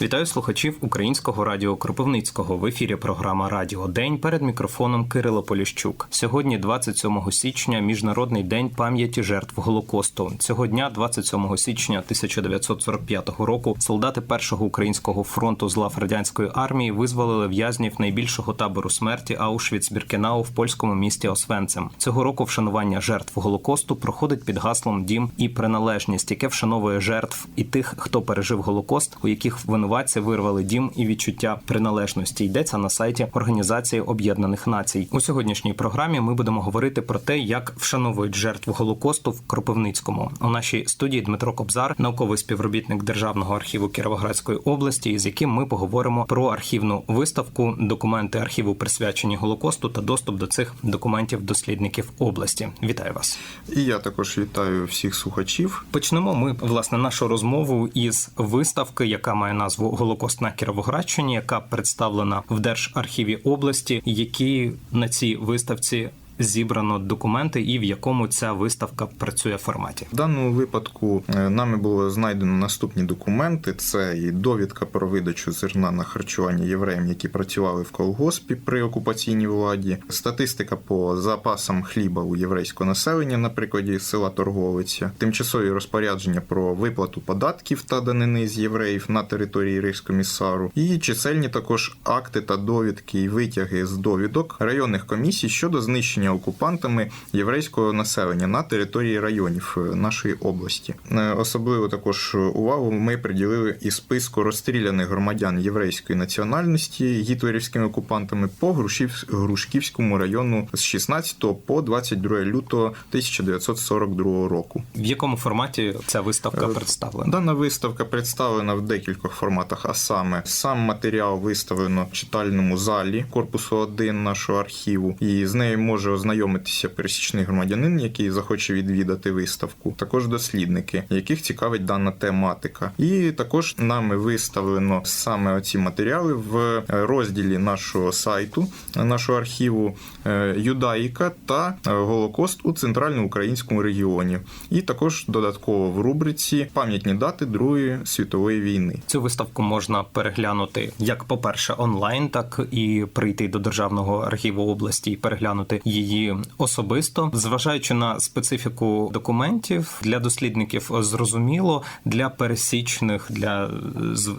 Вітаю слухачів українського радіо Кропивницького. В ефірі програма Радіо День перед мікрофоном Кирило Поліщук. Сьогодні, 27 січня, міжнародний день пам'яті жертв голокосту. Цього дня, 27 січня 1945 року, солдати першого українського фронту з лав радянської армії визволили в'язнів найбільшого табору смерті Аушвіц-Біркенау в польському місті Освенцим. Цього року вшанування жертв голокосту проходить під гаслом Дім і приналежність, яке вшановує жертв і тих, хто пережив голокост, у яких винуватці вирвали дім і відчуття приналежності. Йдеться на сайті Організації Об'єднаних Націй. У сьогоднішній програмі ми будемо говорити про те, як вшановують жертв голокосту в Кропивницькому. У нашій студії Дмитро Кобзар, науковий співробітник Державного архіву Кіровоградської області, з яким ми поговоримо про архівну виставку, документи архіву присвячені голокосту та доступ до цих документів дослідників області. Вітаю вас! І я також вітаю всіх слухачів. Почнемо ми власне нашу розмову із виставки, яка має назву Голокост на Кіровоградщині, яка представлена в Держархіві області, які на цій виставці. Зібрано документи, і в якому ця виставка працює форматі. В даному випадку е, нами було знайдено наступні документи: це і довідка про видачу зерна на харчування євреям, які працювали в колгоспі при окупаційній владі, статистика по запасам хліба у єврейського населення на прикладі села Торговиця, тимчасові розпорядження про виплату податків та данини з євреїв на території Рейхскомісару, і чисельні також акти та довідки і витяги з довідок районних комісій щодо знищення окупантами єврейського населення на території районів е, нашої області. Е, Особливо також увагу ми приділили і списку розстріляних громадян єврейської національності гітлерівськими окупантами по. Грушківському району з 16 по 22 лютого 1942 року. В якому форматі ця виставка Е, представлена? Дана виставка представлена в декількох форматах, а саме сам матеріал виставлено в читальному залі корпусу 1 нашого архіву, і з нею може ознайомитися пересічний громадянин, який захоче відвідати виставку. Також дослідники, яких цікавить дана тематика. І також нами виставлено саме оці матеріали в розділі нашого сайту, нашого архіву е, Юдаїка та Голокост у центральноукраїнському регіоні. І також додатково в рубриці пам'ятні дати Другої світової війни. Цю виставку можна переглянути як, по-перше, онлайн, так і прийти до державного архіву області і переглянути її особисто, зважаючи на специфіку документів для дослідників, зрозуміло для пересічних, для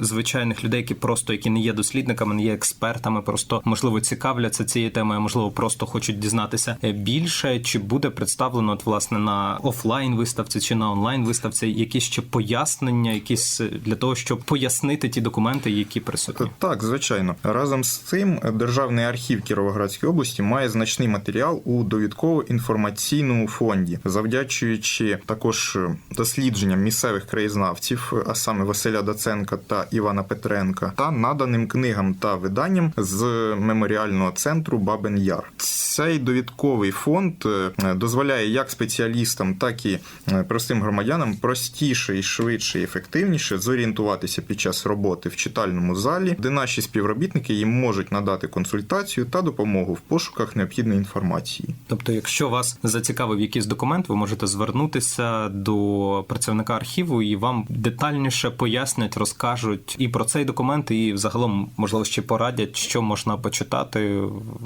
звичайних людей, які просто які не є дослідниками, не є експертами, просто можливо цікавляться цією темою, можливо, просто хочуть дізнатися більше. Чи буде представлено от, власне на офлайн виставці чи на онлайн виставці якісь ще пояснення, якісь е, для того, щоб пояснити ті документи, які присутні. Так, звичайно. Разом з цим Державний архів Кіровоградської області має значний матеріал у довідково-інформаційному фонді, завдячуючи також дослідженням місцевих краєзнавців, а саме Василя Даценка та Івана Петренка, та наданим книгам та виданням з меморіального центру Бабин Яр. Цей довідковий фонд е, дозволяє як спеціалістам, так і е, простим громадянам простіше і швидше і ефективніше зорієнтуватися під час роботи в читальному залі, де наші співробітники їм можуть надати консультацію та допомогу в пошуках необхідної інформації. Тобто, якщо вас зацікавив якийсь документ, ви можете звернутися до працівника архіву, і вам детальніше пояснять, розкажуть і про цей документ, і загалом можливо ще порадять, що можна почитати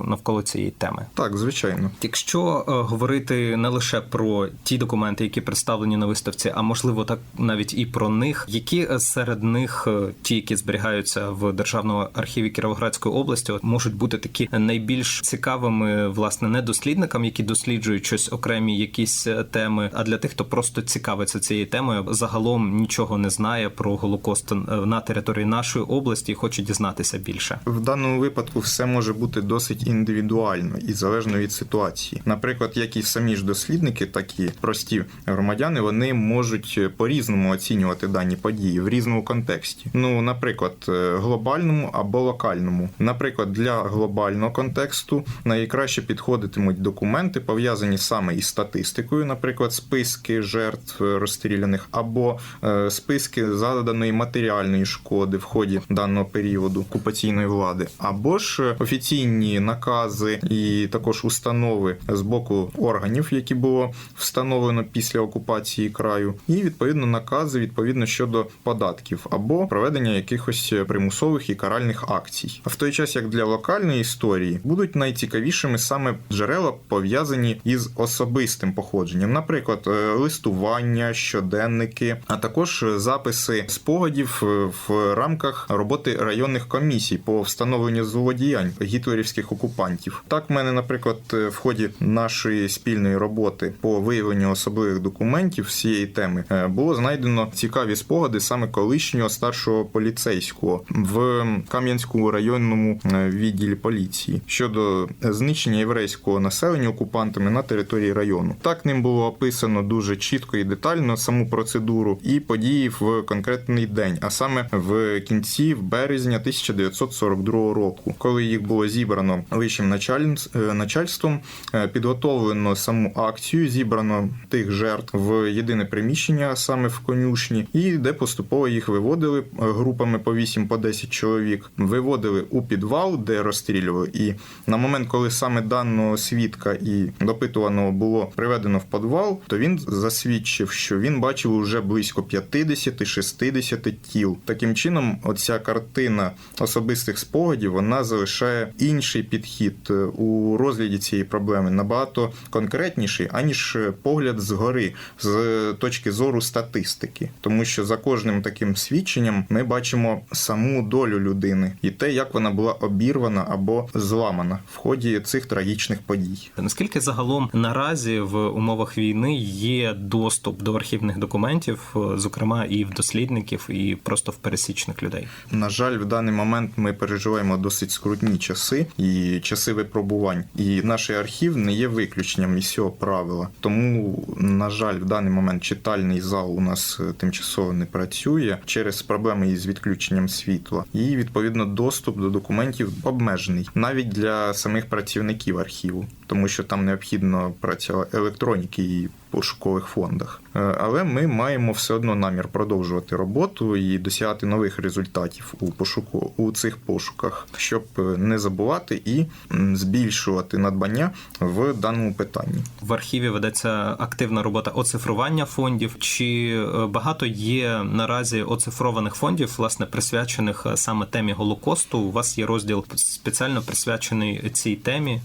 навколо цієї теми. Так, звичайно. Якщо е, говорити не лише про ті документи, які представлені на виставці, а можливо так навіть і про них, які е, серед них е, ті, які зберігаються в державному архіві Кіровоградської області, можуть бути такі найбільш цікавими, власне, не дослідникам, які досліджують щось окремі якісь е, теми, а для тих, хто просто цікавиться цією темою, загалом нічого не знає про голокост е, на території нашої області і хоче дізнатися більше. В даному випадку все може бути досить індивідуально і залежно від ситуації. Наприклад, як і самі ж дослідники, так і прості громадяни, вони можуть по-різному оцінювати дані події в різному контексті. Ну, наприклад, е, глобальному або локальному. Наприклад, для глобального контексту найкраще підходить виходитимуть документи, пов'язані саме із статистикою, наприклад, списки жертв е, розстріляних, або е, списки заданої матеріальної шкоди в ході даного періоду окупаційної влади, або ж е, офіційні накази і також установи з боку органів, які було встановлено після окупації краю, і відповідно накази відповідно щодо податків або проведення якихось примусових і каральних акцій. А в той час, як для локальної історії, будуть найцікавішими саме джерела пов'язані із особистим походженням, наприклад, е, листування, щоденники, а також записи спогадів е, в рамках роботи районних комісій по встановленню злодіянь гітлерівських окупантів. Так, в мене, наприклад, е, в ході нашої спільної роботи по виявленню особливих документів цієї теми е, було знайдено цікаві спогади саме колишнього старшого поліцейського в Кам'янському районному е, відділі поліції щодо знищення єврейського населення окупантами на території району. Так ним було описано дуже чітко і детально саму процедуру і події в конкретний день, а саме в кінці в березня 1942 року, коли їх було зібрано вищим е, начальством, е, підготовлено саму акцію, зібрано тих жертв в єдине приміщення, а саме в конюшні, і де поступово їх виводили е, групами по 8 по 10 чоловік, виводили у підвал, де розстрілювали. І на момент, коли саме даного свідка і допитуваного було приведено в підвал, то він засвідчив, що він бачив уже близько 50-60 тіл. Таким чином, оця картина особистих спогадів вона залишає інший підхід е, у розгляді цієї проблеми, набагато конкретніший, аніж е, погляд згори з точки зору статистики, тому що за кожним таким свідченням ми бачимо саму долю людини і те, як вона була обірвана або зламана в ході цих трагічних подій. Наскільки загалом наразі в умовах війни є доступ до архівних документів, е, зокрема і в дослідників, і просто в пересічних людей? На жаль, в даний момент ми переживаємо досить скрутні часи і часи випробувань. І наш архів не є виключенням із цього правила. Тому, на жаль, в даний момент читальний зал у нас е, тимчасово не працює через проблеми із відключенням світла. І відповідно доступ до документів обмежений навіть для самих працівників архіву, тому що там необхідно праця електроніки і пошукових фондах. Е, Але ми маємо все одно намір продовжувати роботу і досягати нових результатів у пошуку у цих пошуках, щоб е, не забувати і збільшувати надбання в даному питанні. В архіві ведеться активна робота оцифрування фондів. Чи е, багато є наразі оцифрованих фондів, власне, присвячених саме темі Голокосту? У вас є розділ спеціально присвячений цій темі.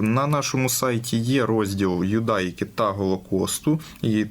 На нашому сайті є розділ юдаїки та голокосту і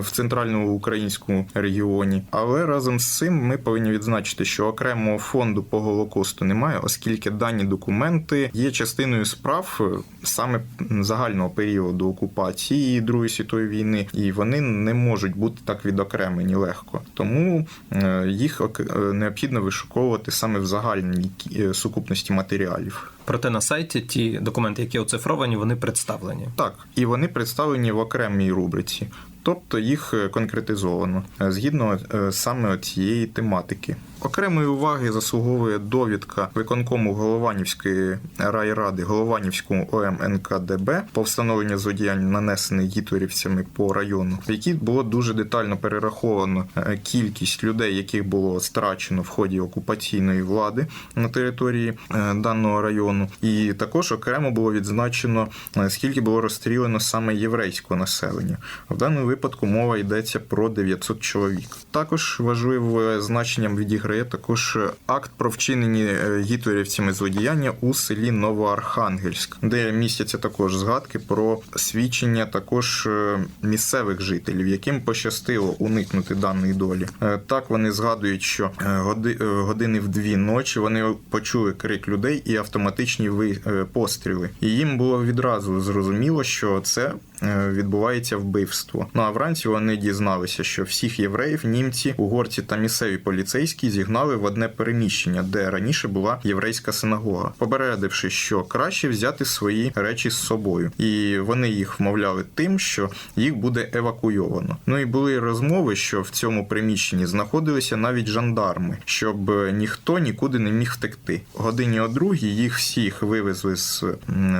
в центральному українському регіоні. Але разом з цим ми повинні відзначити, що окремого фонду по голокосту немає, оскільки дані документи є частиною справ е, саме загального періоду окупації Другої світової війни, і вони не можуть бути так відокремлені легко. Тому е, їх е, необхідно вишуковувати саме в загальній сукупності матеріалів. Проте на сайті ті документи, які оцифровані, вони представлені. Так, і вони представлені в окремій рубриці, тобто їх е, конкретизовано е, згідно е, саме цієї тематики. Окремої уваги заслуговує довідка виконкому Голованівської райради Голованівському ОМНКДБ по встановленню злодіянь, нанесених гітлерівцями по району, в якій було дуже детально перераховано кількість людей, яких було страчено в ході окупаційної влади на території даного району, і також окремо було відзначено скільки було розстріляно саме єврейського населення. В даному випадку мова йдеться про 900 чоловік. Також важливе значенням відіграє також акт про вчинені е, гітлерівцями злодіяння у селі Новоархангельськ, де містяться також згадки про свідчення також е, місцевих жителів, яким пощастило уникнути даної долі. Е, Так вони згадують, що годи- години в дві ночі вони почули крик людей і автоматичні постріли. І їм було відразу зрозуміло, що це відбувається вбивство. Ну а вранці вони дізналися, що всіх євреїв, німці, угорці та місцеві поліцейські зігнали в одне переміщення, де раніше була єврейська синагога, попередивши, що краще взяти свої речі з собою, і вони їх вмовляли тим, що їх буде евакуйовано. Ну і були розмови, що в цьому приміщенні знаходилися навіть жандарми, щоб е, ніхто нікуди не міг втекти. Годині о другій їх всіх вивезли з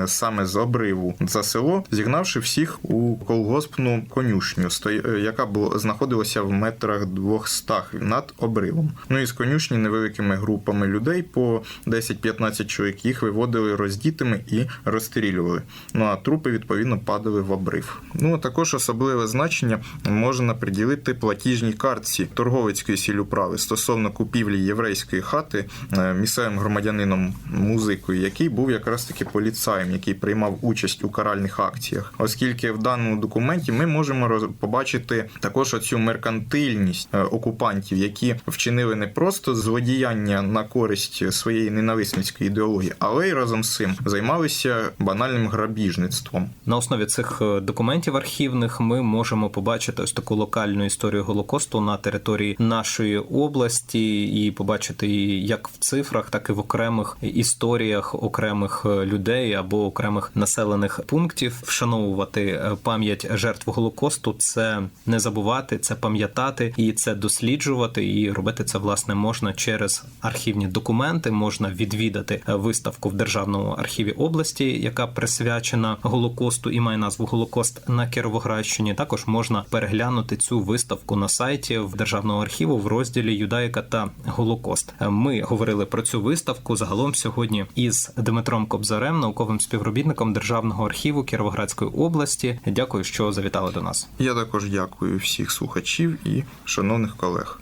саме з обриву за село, зігнавши всіх у колгоспну конюшню, е, яка була знаходилася в метрах двохстах над обривом. Ну і з конюшні невеликими групами людей по 10-15 чоловік їх виводили роздітими і розстрілювали. Ну а трупи відповідно падали в обрив. Ну також особливе значення можна приділити платіжній картці торговицької сілюправи стосовно купівлі єврейської хати е, місцевим громадянином музикою, який був якраз таки поліцаєм, який приймав участь у каральних акціях, оскільки в даному документі ми можемо побачити також оцю меркантильність е, окупантів, які вчинили не просто злодіяння на користь своєї ненависницької ідеології, але й разом з цим займалися банальним грабіжництвом. На основі цих е, документів архівних ми можемо побачити ось таку локальну історію голокосту на території нашої області і побачити її як в цифрах, так і в окремих історіях окремих е, людей або окремих населених пунктів. Вшановувати е, пам'ять жертв голокосту це не забувати, це пам'ятати і це досліджувати. І робити це власне можна через архівні документи. Можна відвідати е, виставку в державному архіві області, яка присвячена голокосту і має назву Голокост на Кіровоградщині. Також можна переглянути цю виставку на сайті в державного архіву в розділі Юдаїка та Голокост. Е, Ми говорили про цю виставку загалом сьогодні із Дмитром Кобзарем, науковим співробітником державного архіву Кіровоградської області. Дякую, що завітали до нас. Я також дякую всіх слухачів і шановних колег.